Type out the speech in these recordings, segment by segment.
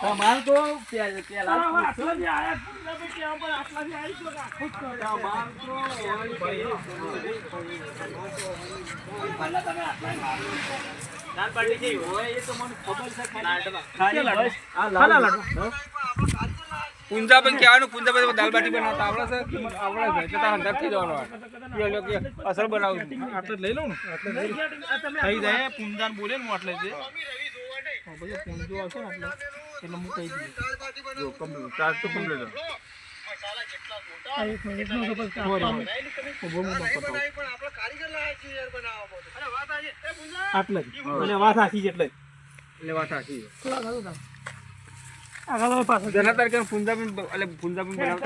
તમારે તો પૂંજા પણ કહેવાનું પૂંજા પછી દાલ બાટી બનાવતા આવડે છે? આવડે છે તારા અંદર થઈ જવાનો અસર બનાવું આટલે લઈ લઉં. થઈ જાય પૂંજા બોલે ને આટલે છે પૂંજો આવશે ને આટલે. એટલે મુકાઈ દીધું જો કમ્પ્લીટ ચાર્જ તો કમ્પ્લીટ એક મિનિટનો તો એટલે વાત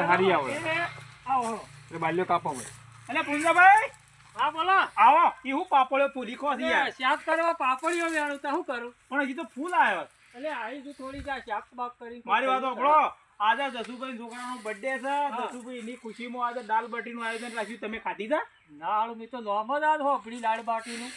હારી આવે એટલે બાલ્યો કાપા હોય એટલે પુંજાભાઈ હા બોલો. આવો. એ હું પૂરી ખોસી યાર. યાદ કરવા પાપડિયો વેણું તો શું કરું? પણ હજી તો ફૂલ આવ્યો એટલે આવી તું થોડી જા શાક બાક કરી મારી વાત સાંભળો. આજે જસુભાઈ છોકરાનો બર્થડે છે. જસુભાઈ ની ખુશીમાં આજે દાલ બાટીનું આયોજન રાખ્યું. તમે ખાધી તા ના હાલ મેં તો નોમ જ આજ હોપડી દાળ બાટીનું.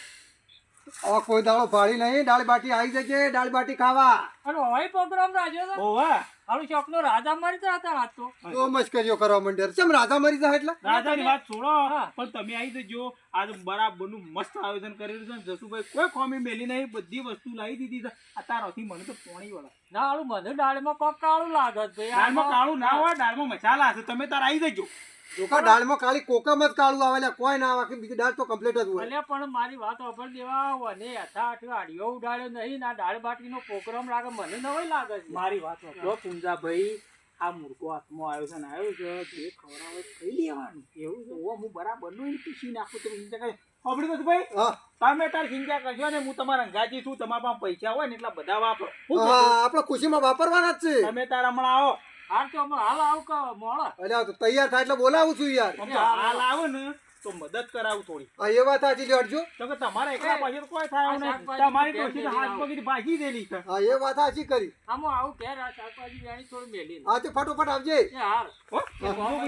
હવે કોઈ દાળો ભાળી નહીં દાળ બાટી આવી જજે દાળ બાટી ખાવા. અને હોય પ્રોગ્રામ રાખ્યો તો. ઓવા. હાલું નો રાજા મારી તો હતા વાત તો. તો મસ્કરીઓ કરવા માંડ્યા ચમ રાધા મારી જા એટલે? રાજાની વાત છોડો. પણ તમે આવી જજો. આજ બરાબરનું મસ્ત આયોજન કરેલું છે ને જસુભાઈ. કોઈ ખોમી મેલી નહીં. બધી વસ્તુ લાવી દીધી છે. અત્યારથી મને તો પોણી વળા. ના હાલું મને દાળમાં કોક કાળું લાગે છે. ભાઈ દાળમાં આમાં- કાળું ના હોય દાળમાં મસાલા હશે. તમે તાર આવી જજો. ચોખા દાળમાં કાળી કોકમ જ કાળું આવે કોઈ ના આવે બીજી દાળ તો કમ્પ્લીટ જ હોય. અલ્યા પણ મારી વાત અભર દેવા અને હતા અઠવાડિયો ઉડાડ્યો નહીં ના દાળ બાટીનો પ્રોગ્રામ લાગે મને નવાઈ લાગે છે. મારી વાત સાંભળો. પૂંજાભાઈ આ મૂર્ખો હાથમાં આવ્યો છે ને આવ્યો છે જે ખવડાવે ખાઈ લેવાનું. એવું છે? ઓ હું બરાબરનું પીસી નાખું તો ચિંતા કરે સાંભળી ગયું ભાઈ? તમે તાર ચિંતા કરશો ને હું તમારા અંગાજી છું તમારા પાસે પૈસા હોય ને એટલા બધા વાપરો. આપડે ખુશી માં આપણે ખુશીમાં વાપરવાના જ છે. તમે તાર હમણાં આવો. હાલ તો હાલ આવ કે મોડા અલ્યા તો તૈયાર થાય એટલે બોલાવું છું યાર. હાલ આવો ને. તો મદદ કરાવું થોડી. હા એ વાત સાચી જોડજો તો કે તમારે એકલા પાછળ તો કોઈ થાય નહીં. તમારી ડોશી તો હાથ પગી ભાગી દેલી છે. હા એ વાત સાચી કરી. આમો આવું ઘેર આ શાકભાજી વેણી થોડી મેલી હા તે ફટોફટ આવજે. એ હો?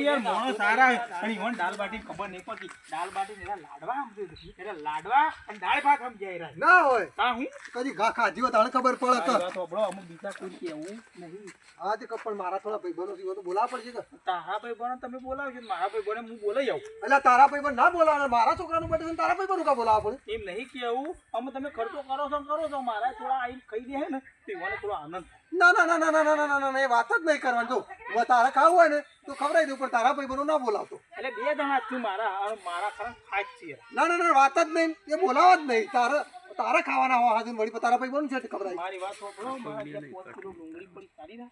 યાર મોણો સારા અને ઈવન દાલ બાટી ખબર નહીં પડતી. દાલ બાટી એના લાડવા સમજે છે. એટલે લાડવા અને દાળ ભાત સમજાય રહ્યા ના હોય. તા હું? કદી ઘા ખાધી હોય તાણ ખબર પડે તો. મારી વાત અમુક બીજા કોઈ કેવું નહીં. હા તે મારા થોડા ભાઈબંધો તો બોલા પડશે કે? તારા ભાઈ બને તમે બોલાવજો મારા ભાઈ બને હું બોલાઈ આવું. એટલે તારા ના બોલાવવાના મારા છોકરાનું બર્થડે તારા ભાઈ કા બોલાવવા પડે એમ નહીં કેવું અમે તમે ખર્ચો કરો છો કરો છો મારા થોડા આઈ ખાઈ દે ને તો મને થોડો આનંદ ના ના ના ના ના ના ના ના એ વાત જ નહીં કરવાની જો તારે ખાવું હોય ને તો ખવડાવી દઉં પણ તારા ભાઈબંધો ના બોલાવતો એટલે બે જણા છું મારા મારા ખરા ખાસ છે ના ના ના વાત જ નહીં એ બોલાવા જ નહીં તારે તારા ખાવાના હોવા હાજર વળી પણ તારા ભાઈબંધ છે ખબર મારી વાત સાંભળો મારા